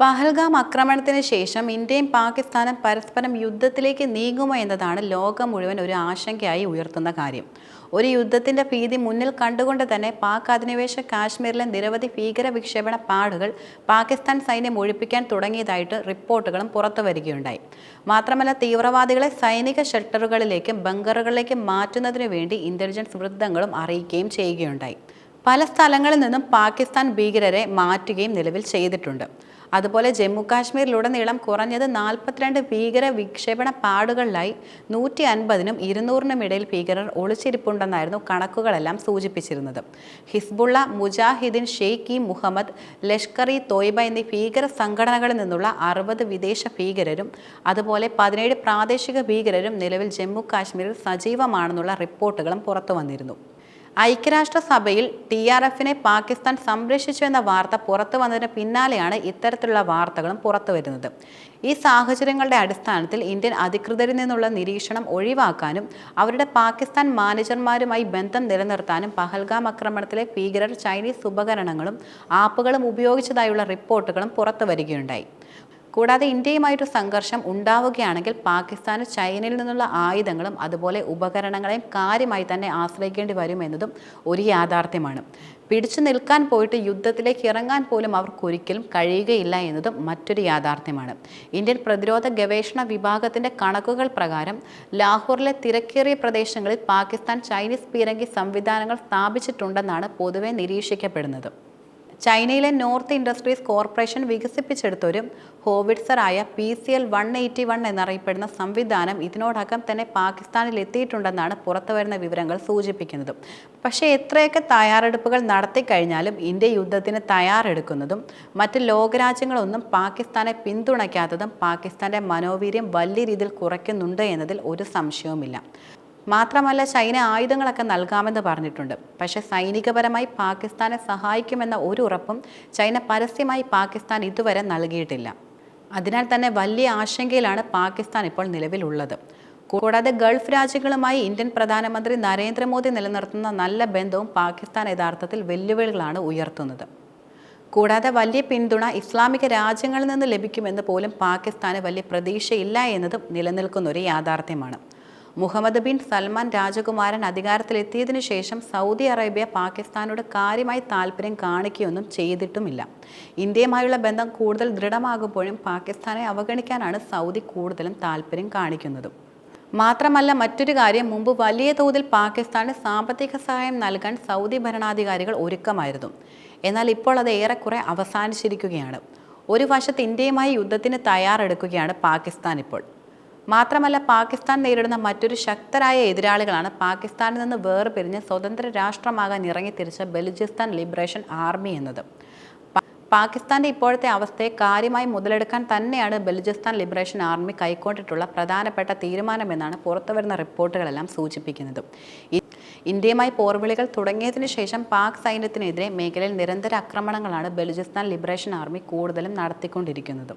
പഹൽഗാം ആക്രമണത്തിന് ശേഷം ഇന്ത്യയും പാകിസ്ഥാനും പരസ്പരം യുദ്ധത്തിലേക്ക് നീങ്ങുമോ എന്നതാണ് ലോകം മുഴുവൻ ഒരു ആശങ്കയായി ഉയർത്തുന്ന കാര്യം. ഒരു യുദ്ധത്തിന്റെ ഭീതി മുന്നിൽ കണ്ടുകൊണ്ട് തന്നെ പാക് അധിനിവേശ കാശ്മീരിലെ നിരവധി ഭീകര വിക്ഷേപണ പാടുകൾ പാകിസ്ഥാൻ സൈന്യം ഒഴിപ്പിക്കാൻ തുടങ്ങിയതായിട്ട് റിപ്പോർട്ടുകളും പുറത്തു വരികയുണ്ടായി. മാത്രമല്ല തീവ്രവാദികളെ സൈനിക ഷെൽട്ടറുകളിലേക്കും ബങ്കറുകളിലേക്കും മാറ്റുന്നതിനു വേണ്ടി ഇന്റലിജൻസ് വൃദ്ധങ്ങളും അറിയിക്കുകയും ചെയ്യുകയുണ്ടായി. പല സ്ഥലങ്ങളിൽ നിന്നും പാകിസ്ഥാൻ ഭീകരരെ മാറ്റുകയും നിലവിൽ ചെയ്തിട്ടുണ്ട്. അതുപോലെ ജമ്മു കാശ്മീരിലുടനീളം കുറഞ്ഞത് നാൽപ്പത്തിരണ്ട് ഭീകര വിക്ഷേപണ പാടുകളിലായി നൂറ്റി അൻപതിനും ഇരുന്നൂറിനും ഇടയിൽ ഭീകരർ ഒളിച്ചിരിപ്പുണ്ടെന്നായിരുന്നു കണക്കുകളെല്ലാം സൂചിപ്പിച്ചിരുന്നത്. ഹിസ്ബുള്ള മുജാഹിദ്ദീൻ ഷെയ്ഖ് ഇ മുഹമ്മദ് ലഷ്കർ ഇ തോയ്ബ എന്നീ ഭീകര സംഘടനകളിൽ നിന്നുള്ള അറുപത് വിദേശ ഭീകരരും അതുപോലെ പതിനേഴ് പ്രാദേശിക ഭീകരരും നിലവിൽ ജമ്മു കാശ്മീരിൽ സജീവമാണെന്നുള്ള റിപ്പോർട്ടുകളും പുറത്തു വന്നിരുന്നു ഐക്യരാഷ്ട്രസഭയിൽ ടി ആർ എഫിനെ പാകിസ്ഥാൻ സംരക്ഷിച്ചു എന്ന വാർത്ത പുറത്തു വന്നതിന് പിന്നാലെയാണ് ഇത്തരത്തിലുള്ള വാർത്തകളും പുറത്തു വരുന്നത്. ഈ സാഹചര്യങ്ങളുടെ അടിസ്ഥാനത്തിൽ ഇന്ത്യൻ അധികൃതരിൽ നിന്നുള്ള നിരീക്ഷണം ഒഴിവാക്കാനും അവരുടെ പാകിസ്ഥാൻ മാനേജർമാരുമായി ബന്ധം നിലനിർത്താനും പഹൽഗാം ആക്രമണത്തിലെ ഭീകരർ ചൈനീസ് ഉപകരണങ്ങളും ആപ്പുകളും ഉപയോഗിച്ചതായുള്ള റിപ്പോർട്ടുകളും പുറത്തു വരികയുണ്ടായി. കൂടാതെ ഇന്ത്യയുമായിട്ട് സംഘർഷം ഉണ്ടാവുകയാണെങ്കിൽ പാകിസ്ഥാന് ചൈനയിൽ നിന്നുള്ള ആയുധങ്ങളും അതുപോലെ ഉപകരണങ്ങളെയും കാര്യമായി തന്നെ ആശ്രയിക്കേണ്ടി വരുമെന്നതും ഒരു യാഥാർത്ഥ്യമാണ്. പിടിച്ചു നിൽക്കാൻ പോയിട്ട് യുദ്ധത്തിലേക്ക് ഇറങ്ങാൻ പോലും അവർക്കൊരിക്കലും കഴിയുകയില്ല എന്നതും മറ്റൊരു യാഥാർത്ഥ്യമാണ്. ഇന്ത്യൻ പ്രതിരോധ ഗവേഷണ വിഭാഗത്തിന്റെ കണക്കുകൾ പ്രകാരം ലാഹോറിലെ തിരക്കേറിയ പ്രദേശങ്ങളിൽ പാകിസ്ഥാൻ ചൈനീസ് പീരങ്കി സംവിധാനങ്ങൾ സ്ഥാപിച്ചിട്ടുണ്ടെന്നാണ് പൊതുവെ നിരീക്ഷിക്കപ്പെടുന്നത്. ചൈനയിലെ നോർത്ത് ഇൻഡസ്ട്രീസ് കോർപ്പറേഷൻ വികസിപ്പിച്ചെടുത്തൊരു ഹോവിറ്റ്സറായ P C L one eighty one എന്നറിയപ്പെടുന്ന സംവിധാനം ഇതിനോടകം തന്നെ പാകിസ്ഥാനിൽ എത്തിയിട്ടുണ്ടെന്നാണ് പുറത്തുവരുന്ന വിവരങ്ങൾ സൂചിപ്പിക്കുന്നത്. പക്ഷേ എത്രയൊക്കെ തയ്യാറെടുപ്പുകൾ നടത്തിക്കഴിഞ്ഞാലും ഇന്ത്യ യുദ്ധത്തിന് തയ്യാറെടുക്കുന്നതും മറ്റ് ലോകരാജ്യങ്ങളൊന്നും പാകിസ്ഥാനെ പിന്തുണയ്ക്കാത്തതും പാകിസ്ഥാന്റെ മനോവീര്യം വലിയ രീതിയിൽ കുറയ്ക്കുന്നുണ്ട് എന്നതിൽ ഒരു സംശയവുമില്ല. മാത്രമല്ല ചൈന ആയുധങ്ങളൊക്കെ നൽകാമെന്ന് പറഞ്ഞിട്ടുണ്ട്. പക്ഷേ സൈനികപരമായി പാകിസ്ഥാനെ സഹായിക്കുമെന്ന ഒരു ഉറപ്പും ചൈന പരസ്യമായി പാകിസ്ഥാൻ ഇതുവരെ നൽകിയിട്ടില്ല. അതിനാൽ തന്നെ വലിയ ആശങ്കയിലാണ് പാകിസ്ഥാൻ ഇപ്പോൾ നിലവിലുള്ളത്. കൂടാതെ ഗൾഫ് രാജ്യങ്ങളുമായി ഇന്ത്യൻ പ്രധാനമന്ത്രി നരേന്ദ്രമോദി നിലനിർത്തുന്ന നല്ല ബന്ധവും പാകിസ്ഥാൻ യഥാർത്ഥത്തിൽ വെല്ലുവിളികളാണ് ഉയർത്തുന്നത്. കൂടാതെ വലിയ പിന്തുണ ഇസ്ലാമിക രാജ്യങ്ങളിൽ നിന്ന് ലഭിക്കുമെന്ന് പോലും പാകിസ്ഥാന് വലിയ പ്രതീക്ഷയില്ല എന്നതും നിലനിൽക്കുന്ന ഒരു യാഥാർത്ഥ്യമാണ്. മുഹമ്മദ് ബിൻ സൽമാൻ രാജകുമാരൻ അധികാരത്തിലെത്തിയതിനു ശേഷം സൗദി അറേബ്യ പാകിസ്ഥാനോട് കാര്യമായി താല്പര്യം കാണിക്കുകയൊന്നും ചെയ്തിട്ടുമില്ല. ഇന്ത്യയുമായുള്ള ബന്ധം കൂടുതൽ ദൃഢമാകുമ്പോഴും പാകിസ്ഥാനെ അവഗണിക്കാനാണ് സൗദി കൂടുതലും താല്പര്യം കാണിക്കുന്നതും. മാത്രമല്ല മറ്റൊരു കാര്യം മുമ്പ് വലിയ തോതിൽ പാകിസ്ഥാന് സാമ്പത്തിക സഹായം നൽകാൻ സൗദി ഭരണാധികാരികൾ ഒരുക്കമായിരുന്നു. എന്നാൽ ഇപ്പോൾ അത് ഏറെക്കുറെ അവസാനിച്ചിരിക്കുകയാണ്. ഒരു വശത്ത് ഇന്ത്യയുമായി യുദ്ധത്തിന് തയ്യാറെടുക്കുകയാണ് പാകിസ്ഥാൻ ഇപ്പോൾ. മാത്രമല്ല പാകിസ്ഥാൻ നേരിടുന്ന മറ്റൊരു ശക്തരായ എതിരാളികളാണ് പാകിസ്ഥാനിൽ നിന്ന് വേർപിരിഞ്ഞ് സ്വതന്ത്ര രാഷ്ട്രമാകാൻ ഇറങ്ങിത്തിരിച്ച ബലൂചിസ്ഥാൻ ലിബറേഷൻ ആർമി എന്നത്. പാകിസ്ഥാന്റെ ഇപ്പോഴത്തെ അവസ്ഥയെ കാര്യമായി മുതലെടുക്കാൻ തന്നെയാണ് ബലൂചിസ്ഥാൻ ലിബറേഷൻ ആർമി കൈക്കൊണ്ടിട്ടുള്ള പ്രധാനപ്പെട്ട തീരുമാനമെന്നാണ് പുറത്തുവരുന്ന റിപ്പോർട്ടുകളെല്ലാം സൂചിപ്പിക്കുന്നത്. ഇന്ത്യയുമായി പോർവിളികൾ തുടങ്ങിയതിനു ശേഷം പാക് സൈന്യത്തിനെതിരെ മേഖലയിൽ നിരന്തര ആക്രമണങ്ങളാണ് ബലൂചിസ്ഥാൻ ലിബറേഷൻ ആർമി കൂടുതലും നടത്തിക്കൊണ്ടിരിക്കുന്നത്.